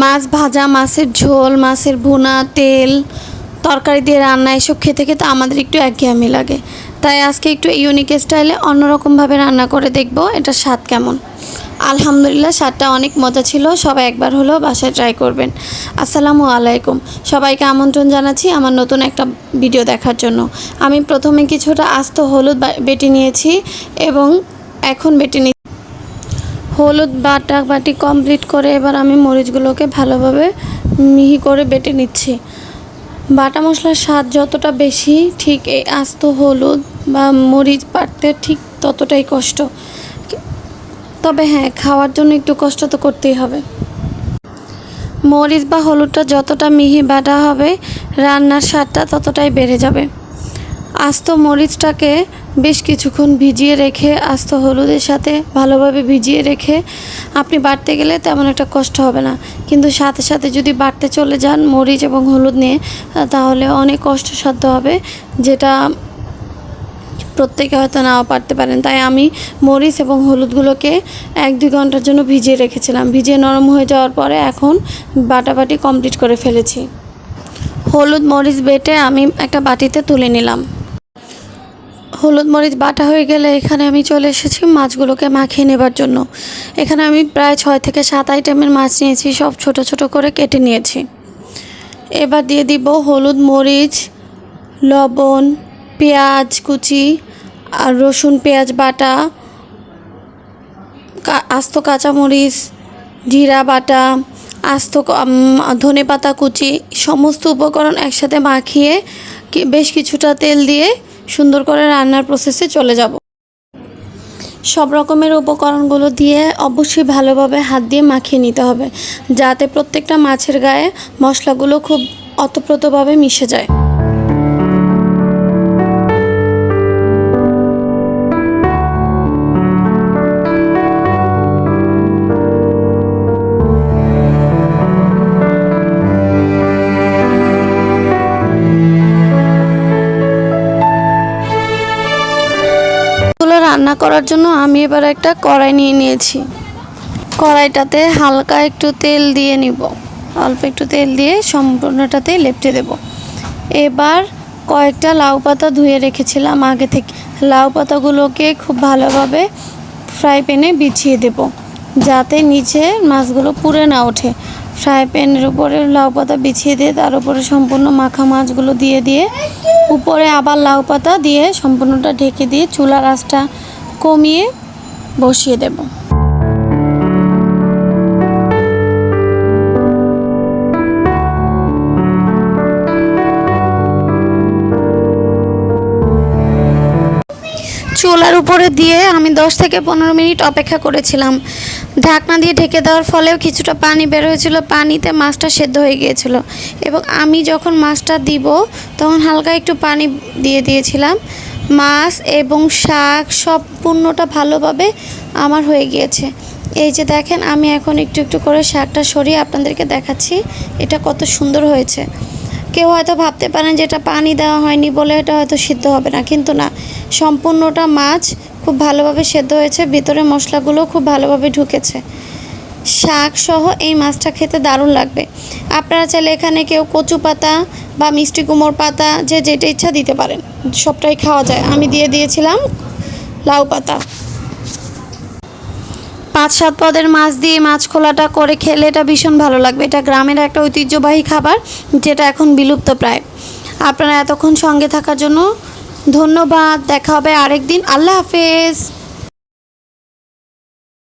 মাছ ভাজা, মাছের ঝোল, মাছের ভুনা, তেল, তরকারি দিয়ে রান্না, এসব খেতে খেতে আমাদের একটু একঘেয়েমি লাগে। তাই আজকে একটু ইউনিক স্টাইলে অন্যরকমভাবে রান্না করে দেখব এটা স্বাদ কেমন। আলহামদুলিল্লাহ, স্বাদটা অনেক মজা ছিল। সবাই একবার হলেও বাসায় ট্রাই করবেন। আসসালামু আলাইকুম। সবাইকে আমন্ত্রণ জানাচ্ছি আমার নতুন একটা ভিডিও দেখার জন্য। আমি প্রথমে কিছুটা আস্ত হলুদ বেটে নিয়েছি এবং এখন বেটে হলুদ বাটা বাটি কমপ্লিট করে এবার আমি মরিচগুলোকে ভালোভাবে মিহি করে বেটে নিচ্ছি। বাটা মশলার স্বাদ যতটা বেশি, ঠিক এই আস্ত হলুদ বা মরিচ বাটতে ঠিক ততটাই কষ্ট। তবে হ্যাঁ খাওয়ার জন্য একটু কষ্ট তো করতেই হবে। মরিচ বা হলুদটা যতটা মিহি বাটা হবে, রান্নার স্বাদটা ততটাই বেড়ে যাবে। আস্ত মরিচটাকে বেশ কিছুক্ষণ ভিজিয়ে রেখে আস্ত হলুদের সাথে ভালোভাবে ভিজিয়ে রেখে আপনি বাড়তে গেলে তেমন একটা কষ্ট হবে না। কিন্তু সাথে সাথে যদি বাড়তে চলে যান মরিচ এবং হলুদ নিয়ে তাহলে অনেক কষ্টসাধ্য হবে, যেটা প্রত্যেকে হয়তো নাও পারতে পারেন। তাই আমি মরিচ এবং হলুদগুলোকে এক দুই ঘণ্টার জন্য ভিজিয়ে রেখেছিলাম। ভিজিয়ে নরম হয়ে যাওয়ার পরে এখন বাটাবাটি কমপ্লিট করে ফেলেছি। হলুদ মরিচ বেটে আমি একটা বাটিতে তুলে নিলাম। হলুদ মরিচ বাটা হয়ে গেলে এখানে আমি চলে এসেছি মাছগুলোকে মাখিয়ে নেবার জন্য। এখানে আমি প্রায় ছয় থেকে সাত আইটেমের মাছ নিয়েছি, সব ছোট ছোট করে কেটে নিয়েছি। এবার দিয়ে দিব হলুদ মরিচ, লবণ, পেঁয়াজ কুচি আর রসুন পেঁয়াজ বাটা আস্ত কাঁচামরিচ জিরা বাটা, আস্ত ধনে পাতা কুচি, সমস্ত উপকরণ একসাথে মাখিয়ে বেশ কিছুটা তেল দিয়ে সুন্দর করে রান্নার প্রসেসে চলে যাব। সব রকমের উপকরণগুলো দিয়ে অবশ্যই ভালোভাবে হাত দিয়ে মাখিয়ে নিতে হবে, যাতে প্রত্যেকটা মাছের গায়ে মশলাগুলো খুব অতপ্রতভাবে মিশে যায়। রান্না করার জন্য আমি এবার একটা কড়াই নিয়ে নিয়েছি। কড়াইটাতে হালকা একটু তেল দিয়ে নিব। অল্প একটু তেল দিয়ে সম্পূর্ণটাতেই লেপটে দেব। এবার কয়েকটা লাউ পাতা ধুয়ে রেখেছিলাম আগে থেকে। লাউ পাতাগুলোকে খুব ভালোভাবে ফ্রাই প্যানে বিছিয়ে দেব। যাতে নিচে মাছগুলো পুড়ে না ওঠে। ফ্রাই প্যানের উপরে লাউ পাতা বিছিয়ে দিয়ে তার উপরে সম্পূর্ণ মাখা মাছগুলো দিয়ে দিয়ে উপরে আবার লাউ পাতা দিয়ে সম্পূর্ণটা ঢেকে দিয়ে চুলার আঁচটা কমিয়ে বসিয়ে দেব। চুলার উপরে দিয়ে আমি দশ থেকে পনেরো মিনিট অপেক্ষা করেছিলাম। ঢাকনা দিয়ে ঢেকে দেওয়ার ফলেও কিছুটা পানি বের হয়েছিল, পানিতে মাছটা সেদ্ধ হয়ে গিয়েছিল এবং আমি যখন মাছটা দিব, তখন হালকা একটু পানি দিয়ে দিয়েছিলাম। মাছ এবং শাক সম্পূর্ণটা ভালোভাবে আমার হয়ে গিয়েছে। এই যে দেখেন, আমি এখন একটু একটু করে শাকটা সরিয়ে আপনাদেরকে দেখাচ্ছি, এটা কত সুন্দর হয়েছে। কেউ হয়তো ভাবতে পারেন যে এটা পানি দেওয়া হয়নি বলে এটা হয়তো সিদ্ধ হবে না। কিন্তু না, সম্পূর্ণটা মাছ খুব ভালোভাবে সেদ্ধ হয়েছে, ভিতরে মশলাগুলো খুব ভালোভাবে ঢুকেছে। শাক সহ এই মাছটা খেতে দারুণ লাগবে। আপনারা চাইলে এখানে কেউ কচু পাতা বা মিষ্টি কুমড় পাতা যে যেটা ইচ্ছা দিতে পারেন। সবটাই খাওয়া যায়। আমি দিয়ে দিয়েছিলাম লাউ পাতা। পাঁচ সাত পদের মাছ দিয়ে মাছ খোলাটা করে খেলে এটা ভীষণ ভালো লাগবে। এটা গ্রামের একটা ঐতিহ্যবাহী খাবার, যেটা এখন বিলুপ্ত প্রায়। আপনারা এতক্ষণ সঙ্গে থাকার জন্য ধন্যবাদ। দেখা হবে আরেক দিন আল্লাহ হাফেজ।